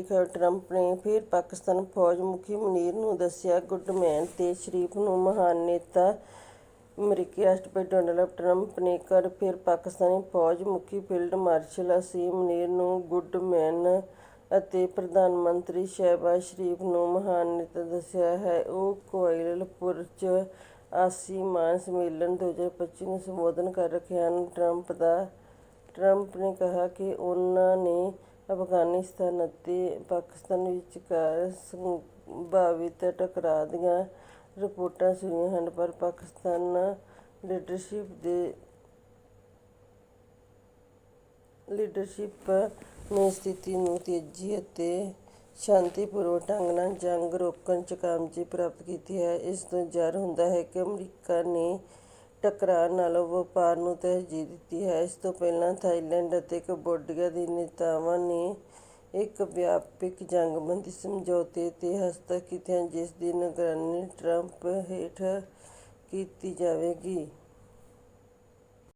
ਖਬਰ ਟਰੰਪ ਨੇ ਫਿਰ ਪਾਕਿਸਤਾਨ ਫੌਜ ਮੁਖੀ ਮੁਨੀਰ ਨੂੰ ਦੱਸਿਆ ਗੁੱਡਮੈਨ ਤੇ ਸ਼ਰੀਫ ਨੂੰ ਮਹਾਨ ਨੇਤਾ ਅਮਰੀਕੀ ਰਾਸ਼ਟਰਪਤੀ ਡੋਨਲਡ ਟਰੰਪ ਨੇ ਕਰ ਫਿਰ ਪਾਕਿਸਤਾਨੀ ਫੌਜ ਮੁਖੀ ਫੀਲਡ ਮਾਰਸ਼ਲ ਅਸੀਮ ਮਨੀਰ ਨੂੰ ਗੁੱਡਮੈਨ ਅਤੇ ਪ੍ਰਧਾਨ ਮੰਤਰੀ ਸ਼ਹਿਬਾਜ਼ ਸ਼ਰੀਫ ਨੂੰ ਮਹਾਨ ਨੇਤਾ ਦੱਸਿਆ ਹੈ। ਉਹ ਕੁਆਇਲਪੁਰ 'ਚ ਆਸੀਮਾਨ ਸੰਮੇਲਨ 2025 ਨੂੰ ਸੰਬੋਧਨ ਕਰ ਰਹੇ ਹਨ। ਟਰੰਪ ਦਾ, ਟਰੰਪ ਨੇ ਕਿਹਾ ਕਿ ਉਹਨਾਂ ਨੇ ਅਫਗਾਨਿਸਤਾਨ ਅਤੇ ਪਾਕਿਸਤਾਨ ਵਿਚਕਾਰ ਸੰਭਾਵਿਤ ਟਕਰਾਅ ਦੀਆਂ ਰਿਪੋਰਟਾਂ ਸੁਣੀਆਂ ਹਨ, ਪਰ ਪਾਕਿਸਤਾਨ ਲੀਡਰਸ਼ਿਪ ਦੇ ਲੀਡਰਸ਼ਿਪ ਨੇ ਸਥਿਤੀ ਨੂੰ ਤੇਜ਼ੀ ਅਤੇ ਸ਼ਾਂਤੀਪੂਰਵਕ ਢੰਗ ਨਾਲ ਜੰਗ ਰੋਕਣ 'ਚ ਕਾਮਯਾਬੀ ਪ੍ਰਾਪਤ ਕੀਤੀ ਹੈ। ਇਸ ਤੋਂ ਜ਼ਾਹਰ ਹੁੰਦਾ ਹੈ ਕਿ ਅਮਰੀਕਾ ਨੇ ਟਕਰਾਅ ਨਾਲੋਂ ਵਪਾਰ ਨੂੰ ਤਰਜੀਹ ਦਿੱਤੀ ਹੈ। ਇਸ ਤੋਂ ਪਹਿਲਾਂ ਥਾਈਲੈਂਡ ਅਤੇ ਕੰਬੋਡੀਆ ਦੇ ਨੇਤਾਵਾਂ ਨੇ ਇੱਕ ਵਿਆਪਕ ਜੰਗਬੰਦੀ ਸਮਝੌਤੇ 'ਤੇ ਹਸਤਖਤ ਕੀਤਾ ਜਿਸ ਦੀ ਨਿਗਰਾਨੀ ਟਰੰਪ ਹੇਠ ਕੀਤੀ ਜਾਵੇਗੀ।